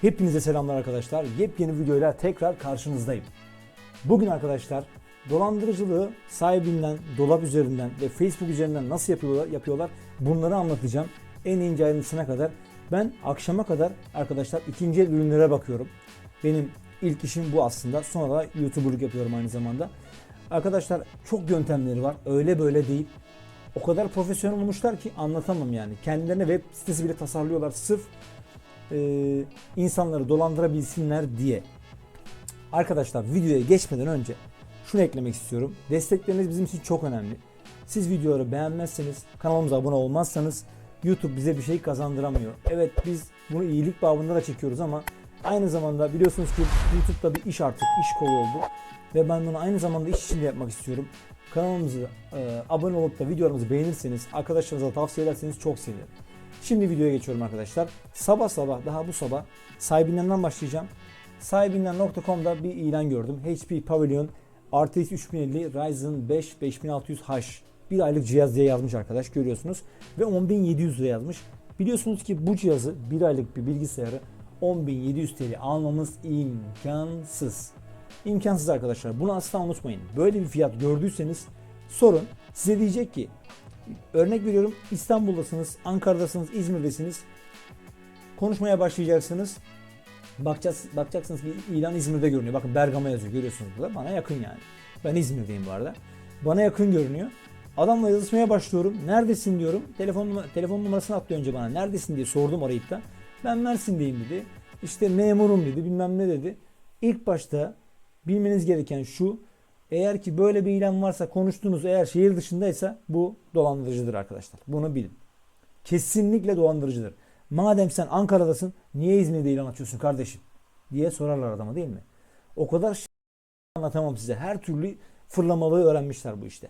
Hepinize selamlar arkadaşlar. Yepyeni videoyla tekrar karşınızdayım. Bugün arkadaşlar dolandırıcılığı sahibinden, dolap üzerinden ve Facebook üzerinden nasıl yapıyorlar, yapıyorlar bunları anlatacağım. En ince ayrıntısına kadar. Ben akşama kadar arkadaşlar ikinci el ürünlere bakıyorum. Benim ilk işim bu aslında. Sonra da YouTuber'lık yapıyorum aynı zamanda. Arkadaşlar çok yöntemleri var. Öyle böyle değil. O kadar profesyonel olmuşlar ki anlatamam yani. Kendilerine web sitesi bile tasarlıyorlar sırf e, insanları dolandırabilsinler diye. Arkadaşlar videoya geçmeden önce şunu eklemek istiyorum. Destekleriniz bizim için çok önemli. Siz videoları beğenmezseniz, kanalımıza abone olmazsanız YouTube bize bir şey kazandıramıyor. Evet biz bunu iyilik babında da çekiyoruz ama aynı zamanda biliyorsunuz ki YouTube'da bir iş artık, iş kolu oldu. Ve ben bunu aynı zamanda iş için de yapmak istiyorum. Kanalımıza e, abone olup da videolarımızı beğenirseniz, arkadaşlarınıza tavsiye ederseniz çok sevinirim. Şimdi videoya geçiyorum arkadaşlar. Sabah sabah daha bu sabah sahibinden başlayacağım. Sahibinden.com'da bir ilan gördüm. HP Pavilion RTX 3050 Ryzen 5 5600H bir aylık cihaz diye yazmış arkadaş görüyorsunuz. Ve 10.700 lira yazmış. Biliyorsunuz ki bu cihazı bir aylık bir bilgisayarı 10.700 TL almamız imkansız. İmkansız arkadaşlar. Bunu asla unutmayın. Böyle bir fiyat gördüyseniz sorun. Size diyecek ki örnek veriyorum İstanbul'dasınız, Ankara'dasınız, İzmir'desiniz. Konuşmaya başlayacaksınız. Bakacağız, bakacaksınız ki ilan İzmir'de görünüyor. Bakın Bergama yazıyor görüyorsunuz burada. Bana yakın yani. Ben İzmir'deyim bu arada. Bana yakın görünüyor. Adamla yazışmaya başlıyorum. Neredesin diyorum. Telefon, telefon numarasını attı önce bana. Neredesin diye sordum arayıp da. Ben Mersin'deyim dedi. İşte memurum dedi bilmem ne dedi. İlk başta bilmeniz gereken şu. Eğer ki böyle bir ilan varsa konuştuğunuz eğer şehir dışındaysa bu dolandırıcıdır arkadaşlar. Bunu bilin. Kesinlikle dolandırıcıdır. Madem sen Ankara'dasın niye İzmir'de ilan açıyorsun kardeşim? diye sorarlar adama değil mi? O kadar şey anlatamam size. Her türlü fırlamalığı öğrenmişler bu işte.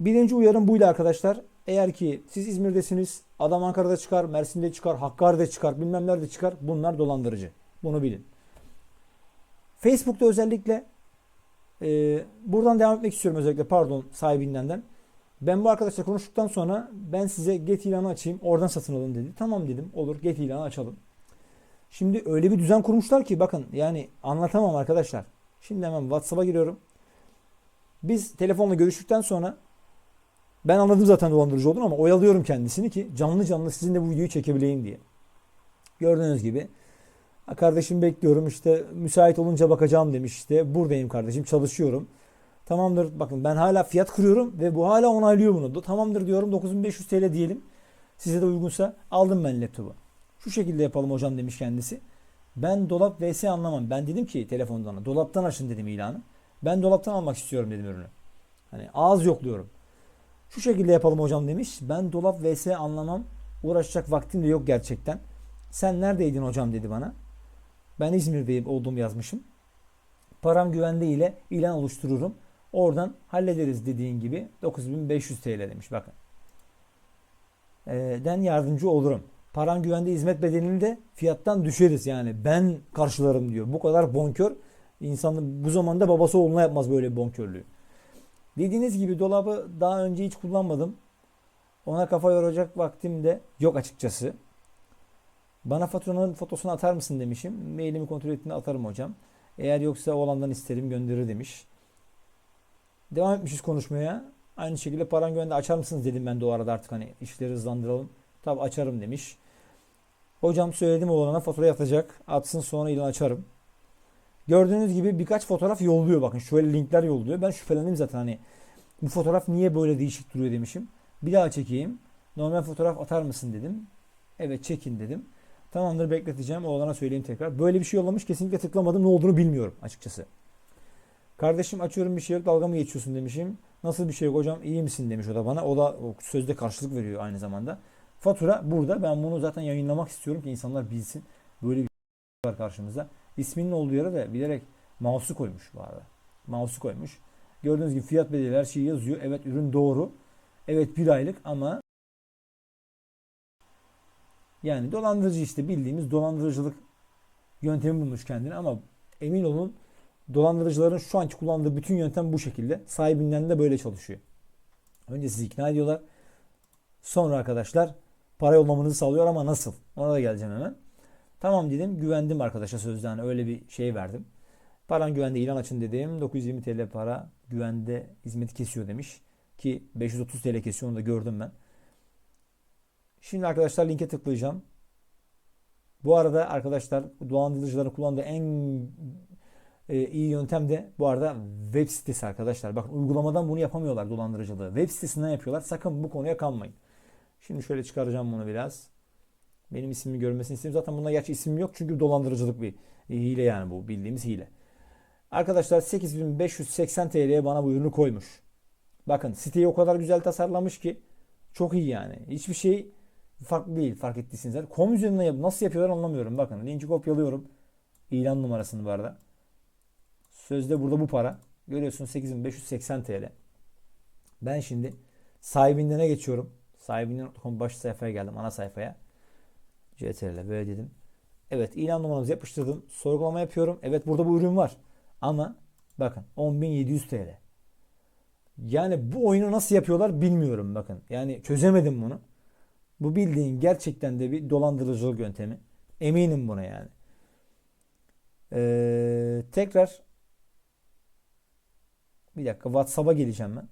Birinci uyarım buydu arkadaşlar. Eğer ki siz İzmir'desiniz, adam Ankara'da çıkar, Mersin'de çıkar, Hakkari'de çıkar, bilmem nerede çıkar. Bunlar dolandırıcı. Bunu bilin. Facebook'ta özellikle e, buradan devam etmek istiyorum özellikle pardon sahibinden. Ben bu arkadaşla konuştuktan sonra ben size get ilanı açayım oradan satın alın dedi. Tamam dedim olur get ilanı açalım. Şimdi öyle bir düzen kurmuşlar ki bakın yani anlatamam arkadaşlar. Şimdi hemen WhatsApp'a giriyorum. Biz telefonla görüştükten sonra ben anladım zaten dolandırıcı olduğunu ama oyalıyorum kendisini ki canlı canlı sizin de bu videoyu çekebileyim diye. Gördüğünüz gibi "Ha kardeşim bekliyorum işte müsait olunca bakacağım demiş işte buradayım kardeşim çalışıyorum. Tamamdır bakın ben hala fiyat kırıyorum ve bu hala onaylıyor bunu. Tamamdır diyorum 9500 TL diyelim. Size de uygunsa aldım ben laptopu. Şu şekilde yapalım hocam demiş kendisi. Ben dolap vs anlamam. Ben dedim ki telefondan dolaptan açın dedim ilanı. Ben dolaptan almak istiyorum dedim ürünü. Hani ağız yokluyorum. Şu şekilde yapalım hocam demiş. Ben dolap vs anlamam. Uğraşacak vaktim de yok gerçekten. Sen neredeydin hocam dedi bana. Ben İzmir'deyim olduğumu yazmışım. Param güvende ile ilan oluştururum. Oradan hallederiz dediğin gibi 9500 TL demiş bakın. Ee, den yardımcı olurum. Param güvende hizmet bedelini de fiyattan düşeriz yani ben karşılarım diyor. Bu kadar bonkör insanın bu zamanda babası oğluna yapmaz böyle bonkörlüğü. Dediğiniz gibi dolabı daha önce hiç kullanmadım. Ona kafa yoracak vaktim de yok açıkçası. Bana faturanın fotosunu atar mısın demişim. Mailimi kontrol ettiğinde atarım hocam. Eğer yoksa oğlandan isterim gönderir demiş. Devam etmişiz konuşmaya. Aynı şekilde paran güvende açar mısınız dedim ben de o arada artık hani işleri hızlandıralım. Tabi açarım demiş. Hocam söyledim oğlana fatura atacak. Atsın sonra ilan açarım. Gördüğünüz gibi birkaç fotoğraf yolluyor. Bakın şöyle linkler yolluyor. Ben şüphelendim zaten hani bu fotoğraf niye böyle değişik duruyor demişim. Bir daha çekeyim. Normal fotoğraf atar mısın dedim. Evet çekin dedim. Tamamdır bekleteceğim. Oğlana söyleyeyim tekrar. Böyle bir şey yollamış. Kesinlikle tıklamadım. Ne olduğunu bilmiyorum açıkçası. Kardeşim açıyorum bir şey yok. Dalga mı geçiyorsun demişim. Nasıl bir şey yok hocam? İyi misin demiş o da bana. O da o sözde karşılık veriyor aynı zamanda. Fatura burada. Ben bunu zaten yayınlamak istiyorum ki insanlar bilsin. Böyle bir var karşımızda. İsminin olduğu yere de bilerek mouse'u koymuş bu arada. Mouse'u koymuş. Gördüğünüz gibi fiyat bedeli her şey yazıyor. Evet ürün doğru. Evet bir aylık ama yani dolandırıcı işte bildiğimiz dolandırıcılık yöntemi bulmuş kendine ama emin olun dolandırıcıların şu anki kullandığı bütün yöntem bu şekilde. Sahibinden de böyle çalışıyor. Önce sizi ikna ediyorlar. Sonra arkadaşlar para yollamanızı sağlıyor ama nasıl? Ona da geleceğim hemen. Tamam dedim. Güvendim arkadaşa sözden. Öyle bir şey verdim. Paran güvende ilan açın dedim. 920 TL para güvende hizmeti kesiyor demiş. Ki 530 TL kesiyor onu da gördüm ben. Şimdi arkadaşlar linke tıklayacağım. Bu arada arkadaşlar dolandırıcıların kullandığı en e, iyi yöntem de bu arada web sitesi arkadaşlar. Bakın uygulamadan bunu yapamıyorlar dolandırıcılığı. Web sitesinden yapıyorlar. Sakın bu konuya kalmayın. Şimdi şöyle çıkaracağım bunu biraz. Benim ismimi görmesini istiyorum. Zaten bunda gerçi isim yok çünkü dolandırıcılık bir hile yani bu bildiğimiz hile. Arkadaşlar 8580 TL'ye bana bu ürünü koymuş. Bakın siteyi o kadar güzel tasarlamış ki çok iyi yani. Hiçbir şey farklı değil fark ettiyseniz. Com üzerinden yap nasıl yapıyorlar anlamıyorum. Bakın linki kopyalıyorum. İlan numarasını bu arada. Sözde burada bu para. Görüyorsunuz 8580 TL. Ben şimdi sahibinden geçiyorum. Sahibinden.com baş sayfaya geldim. Ana sayfaya. CTRL böyle dedim. Evet ilan numaramızı yapıştırdım. Sorgulama yapıyorum. Evet burada bu ürün var. Ama bakın 10.700 TL. Yani bu oyunu nasıl yapıyorlar bilmiyorum bakın. Yani çözemedim bunu. Bu bildiğin gerçekten de bir dolandırıcılık yöntemi. Eminim buna yani. Ee, tekrar bir dakika WhatsApp'a geleceğim ben.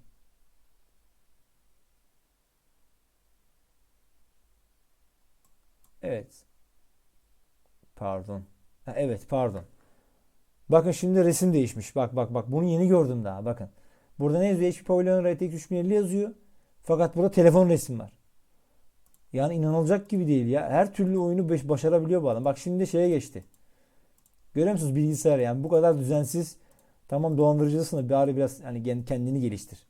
Evet. Pardon. Ha, evet pardon. Bakın şimdi resim değişmiş. Bak bak bak. Bunu yeni gördüm daha. Bakın. Burada ne yazıyor? HP Pavilion RTX 3050 yazıyor. Fakat burada telefon resim var. Yani inanılacak gibi değil ya. Her türlü oyunu başarabiliyor bu adam. Bak şimdi şeye geçti. Görüyor musunuz bilgisayar yani bu kadar düzensiz. Tamam dolandırıcısın da bari biraz hani kendini geliştir.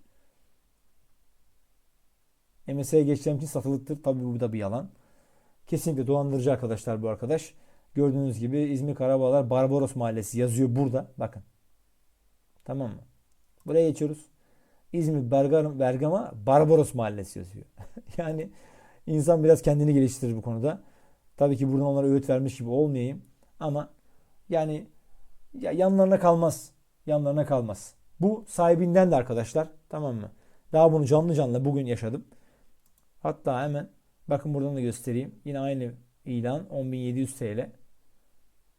MS'ye geçeceğim için satılıktır. Tabii bu da bir yalan. Kesinlikle dolandırıcı arkadaşlar bu arkadaş. Gördüğünüz gibi İzmir Karabağlar Barbaros Mahallesi yazıyor burada. Bakın. Tamam mı? Buraya geçiyoruz. İzmir Bergama Barbaros Mahallesi yazıyor. yani insan biraz kendini geliştirir bu konuda. Tabii ki buradan onlara öğüt vermiş gibi olmayayım. Ama yani ya yanlarına kalmaz. Yanlarına kalmaz. Bu sahibinden de arkadaşlar. Tamam mı? Daha bunu canlı canlı bugün yaşadım. Hatta hemen bakın buradan da göstereyim. Yine aynı ilan 10.700 TL.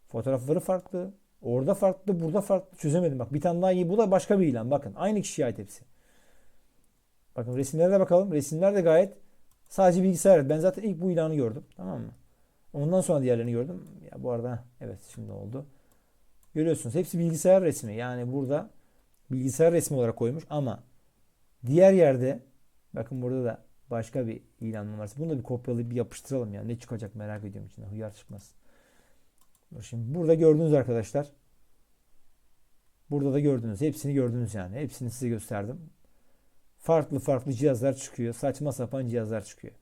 Fotoğrafları farklı. Orada farklı, burada farklı. Çözemedim bak. Bir tane daha iyi. Bu da başka bir ilan. Bakın aynı kişiye ait hepsi. Bakın resimlere de bakalım. Resimler de gayet sadece bilgisayar. Ben zaten ilk bu ilanı gördüm. Tamam mı? Ondan sonra diğerlerini gördüm. Ya bu arada evet şimdi oldu. Görüyorsunuz hepsi bilgisayar resmi. Yani burada bilgisayar resmi olarak koymuş ama diğer yerde bakın burada da başka bir ilan numarası. Bunu da bir kopyalayıp bir yapıştıralım ya. Ne çıkacak merak ediyorum içinde. Hıyar çıkmaz. Şimdi burada gördünüz arkadaşlar. Burada da gördünüz. Hepsini gördünüz yani. Hepsini size gösterdim. Farklı farklı cihazlar çıkıyor. Saçma sapan cihazlar çıkıyor.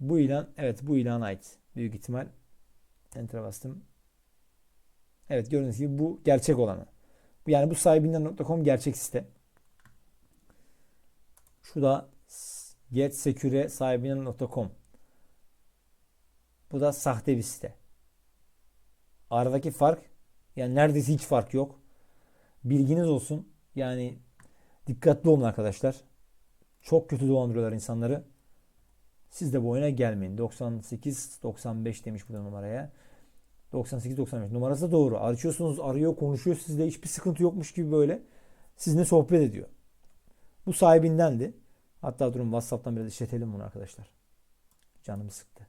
Bu ilan evet bu ilan ait. Büyük ihtimal Enter'a bastım. Evet gördüğünüz gibi bu gerçek olanı. Yani bu sahibinden.com gerçek site. Şu da getsecure sahibinden.com. Bu da sahte bir site. Aradaki fark yani neredeyse hiç fark yok. Bilginiz olsun. Yani dikkatli olun arkadaşlar. Çok kötü dolandırıyorlar insanları. Siz de bu oyuna gelmeyin. 98 95 demiş burada numaraya. 98 95 numarası da doğru. Açıyorsunuz arıyor konuşuyor sizle hiçbir sıkıntı yokmuş gibi böyle sizinle sohbet ediyor. Bu sahibindendi. Hatta durun WhatsApp'tan biraz işletelim bunu arkadaşlar. Canımı sıktı.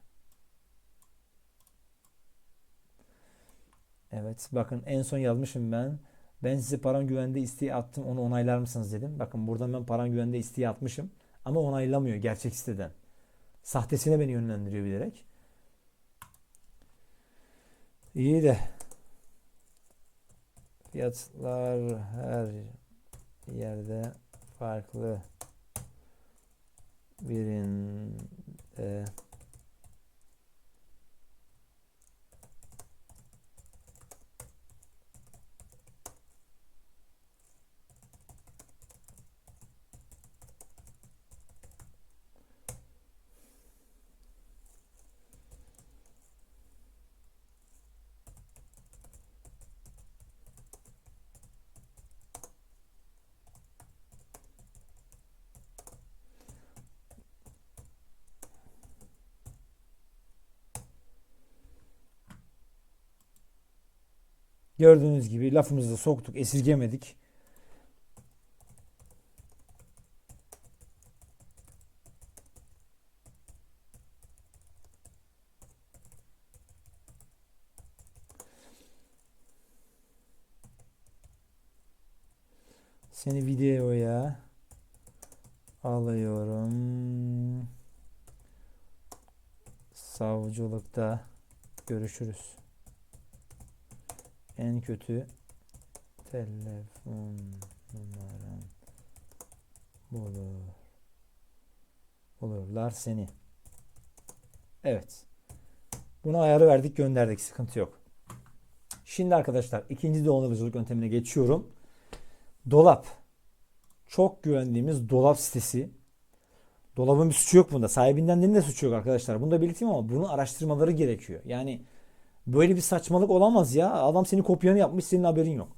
Evet bakın en son yazmışım ben. Ben size paran güvende isteği attım onu onaylar mısınız dedim. Bakın buradan ben paran güvende isteği atmışım. Ama onaylamıyor gerçek siteden. Sahtesine beni yönlendiriyor bilerek. İyi de fiyatlar her yerde farklı birinde Gördüğünüz gibi lafımızı soktuk, esirgemedik. Seni videoya alıyorum. Savcılıkta görüşürüz. En kötü telefon numaran bulur. Bulurlar seni. Evet. Buna ayarı verdik gönderdik. Sıkıntı yok. Şimdi arkadaşlar ikinci dolandırıcılık yöntemine geçiyorum. Dolap. Çok güvendiğimiz dolap sitesi. Dolabın bir suçu yok bunda. Sahibinden de suçu yok arkadaşlar. Bunu da belirteyim ama bunu araştırmaları gerekiyor. Yani böyle bir saçmalık olamaz ya. Adam senin kopyanı yapmış senin haberin yok.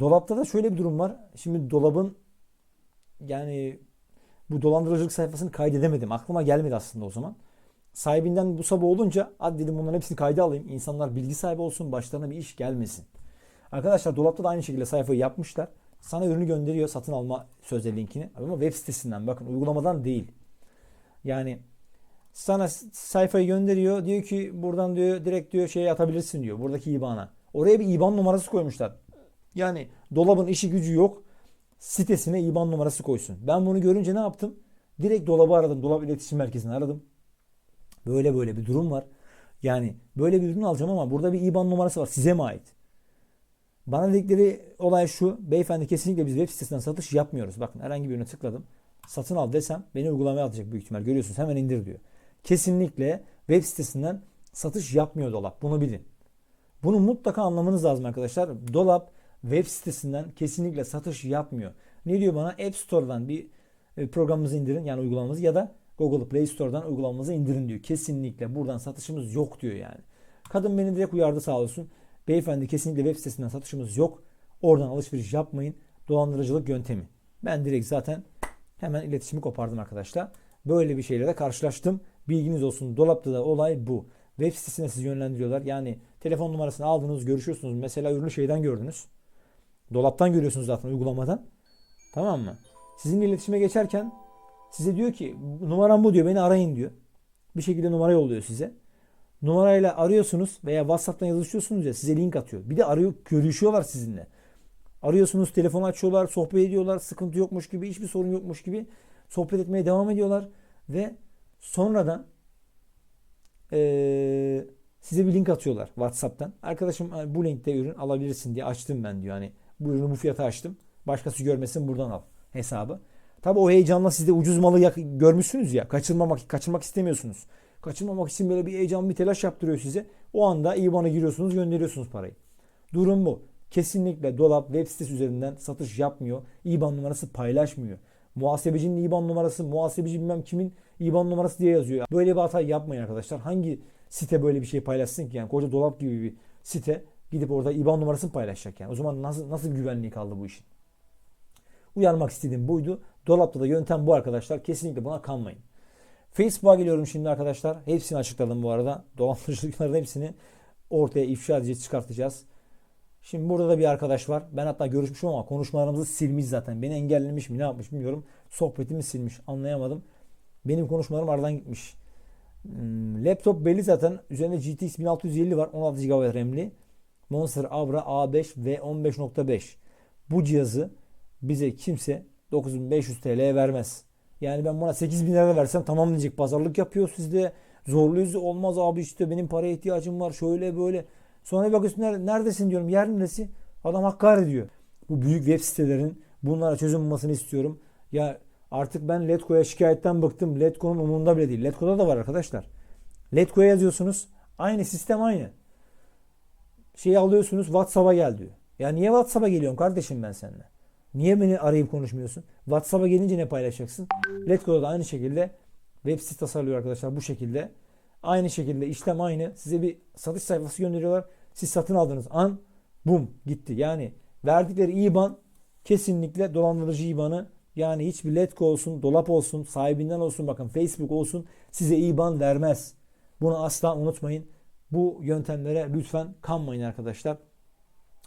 Dolapta da şöyle bir durum var. Şimdi dolabın yani bu dolandırıcılık sayfasını kaydedemedim. Aklıma gelmedi aslında o zaman. Sahibinden bu sabah olunca hadi dedim bunların hepsini kayda alayım. İnsanlar bilgi sahibi olsun. Başlarına bir iş gelmesin. Arkadaşlar dolapta da aynı şekilde sayfayı yapmışlar. Sana ürünü gönderiyor satın alma sözde linkini. Ama web sitesinden bakın uygulamadan değil. Yani sana sayfayı gönderiyor. Diyor ki buradan diyor direkt diyor şeye atabilirsin diyor. Buradaki IBAN'a. Oraya bir IBAN numarası koymuşlar. Yani dolabın işi gücü yok. Sitesine IBAN numarası koysun. Ben bunu görünce ne yaptım? Direkt dolabı aradım. Dolap iletişim merkezini aradım. Böyle böyle bir durum var. Yani böyle bir ürün alacağım ama burada bir IBAN numarası var. Size mi ait? Bana dedikleri olay şu. Beyefendi kesinlikle biz web sitesinden satış yapmıyoruz. Bakın herhangi bir ürüne tıkladım. Satın al desem beni uygulamaya atacak büyük ihtimal. Görüyorsunuz hemen indir diyor. Kesinlikle web sitesinden satış yapmıyor dolap. Bunu bilin. Bunu mutlaka anlamanız lazım arkadaşlar. Dolap web sitesinden kesinlikle satış yapmıyor. Ne diyor bana? App Store'dan bir e, programımızı indirin yani uygulamamızı ya da Google Play Store'dan uygulamamızı indirin diyor. Kesinlikle buradan satışımız yok diyor yani. Kadın beni direkt uyardı sağ olsun. Beyefendi kesinlikle web sitesinden satışımız yok. Oradan alışveriş yapmayın. Dolandırıcılık yöntemi. Ben direkt zaten hemen iletişimi kopardım arkadaşlar. Böyle bir şeyle de karşılaştım. Bilginiz olsun. Dolapta da olay bu. Web sitesine sizi yönlendiriyorlar. Yani telefon numarasını aldınız, görüşüyorsunuz. Mesela ürünü şeyden gördünüz. Dolaptan görüyorsunuz zaten uygulamadan. Tamam mı? Sizinle iletişime geçerken size diyor ki numaram bu diyor beni arayın diyor. Bir şekilde numara yolluyor size numarayla arıyorsunuz veya WhatsApp'tan yazışıyorsunuz ya size link atıyor. Bir de arıyor görüşüyorlar sizinle. Arıyorsunuz, telefon açıyorlar, sohbet ediyorlar, sıkıntı yokmuş gibi, hiçbir sorun yokmuş gibi sohbet etmeye devam ediyorlar ve sonradan ee, size bir link atıyorlar WhatsApp'tan. Arkadaşım bu linkte ürün alabilirsin diye açtım ben diyor. Hani bu ürünü bu fiyata açtım. Başkası görmesin buradan al hesabı. Tabi o heyecanla siz de ucuz malı görmüşsünüz ya. Kaçırmamak, kaçırmak istemiyorsunuz. Kaçırmamak için böyle bir heyecan bir telaş yaptırıyor size. O anda IBAN'a giriyorsunuz gönderiyorsunuz parayı. Durum bu. Kesinlikle dolap web sitesi üzerinden satış yapmıyor. IBAN numarası paylaşmıyor. Muhasebecinin IBAN numarası, muhasebeci bilmem kimin IBAN numarası diye yazıyor. Böyle bir hata yapmayın arkadaşlar. Hangi site böyle bir şey paylaşsın ki? Yani koca dolap gibi bir site gidip orada IBAN numarasını paylaşacak yani. O zaman nasıl nasıl güvenliği kaldı bu işin? Uyarmak istediğim buydu. Dolapta da yöntem bu arkadaşlar. Kesinlikle buna kanmayın. Facebook'a geliyorum şimdi arkadaşlar. Hepsini açıkladım bu arada. Dolandırıcılıkların hepsini ortaya ifşa edeceğiz, çıkartacağız. Şimdi burada da bir arkadaş var. Ben hatta görüşmüşüm ama konuşmalarımızı silmiş zaten. Beni engellemiş mi ne yapmış bilmiyorum. Sohbetimi silmiş anlayamadım. Benim konuşmalarım aradan gitmiş. Hmm, laptop belli zaten. Üzerinde GTX 1650 var. 16 GB RAM'li. Monster Abra A5 ve 15.5. Bu cihazı bize kimse 9500 TL vermez. Yani ben buna 8 bin lira versem tamam diyecek. Pazarlık yapıyor sizde. Zorluyuz olmaz abi işte benim paraya ihtiyacım var şöyle böyle. Sonra bir bakıyorsun neredesin diyorum yer neresi? Adam hakaret ediyor. Bu büyük web sitelerin bunlara çözüm bulmasını istiyorum. Ya artık ben Letgo'ya şikayetten bıktım. Letgo'nun umurunda bile değil. Letgo'da da var arkadaşlar. Letgo'ya yazıyorsunuz. Aynı sistem aynı. Şeyi alıyorsunuz WhatsApp'a gel diyor. Ya niye WhatsApp'a geliyorum kardeşim ben seninle? Niye beni arayıp konuşmuyorsun? WhatsApp'a gelince ne paylaşacaksın? Letgo'da da aynı şekilde web site tasarlıyor arkadaşlar bu şekilde. Aynı şekilde işlem aynı. Size bir satış sayfası gönderiyorlar. Siz satın aldığınız an bum gitti. Yani verdikleri IBAN kesinlikle dolandırıcı IBAN'ı yani hiçbir Letgo olsun, dolap olsun, sahibinden olsun bakın Facebook olsun size IBAN vermez. Bunu asla unutmayın. Bu yöntemlere lütfen kanmayın arkadaşlar.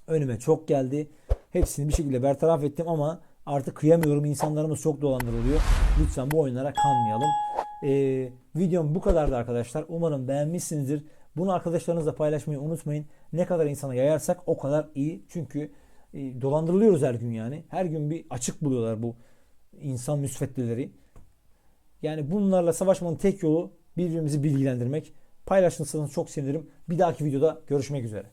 önüme çok geldi. Hepsini bir şekilde bertaraf ettim ama artık kıyamıyorum. İnsanlarımız çok dolandırılıyor. Lütfen bu oyunlara kanmayalım. Ee, videom bu kadardı arkadaşlar. Umarım beğenmişsinizdir. Bunu arkadaşlarınızla paylaşmayı unutmayın. Ne kadar insana yayarsak o kadar iyi. Çünkü e, dolandırılıyoruz her gün yani. Her gün bir açık buluyorlar bu insan müsveddeleri. Yani bunlarla savaşmanın tek yolu birbirimizi bilgilendirmek. Paylaşırsanız çok sevinirim. Bir dahaki videoda görüşmek üzere.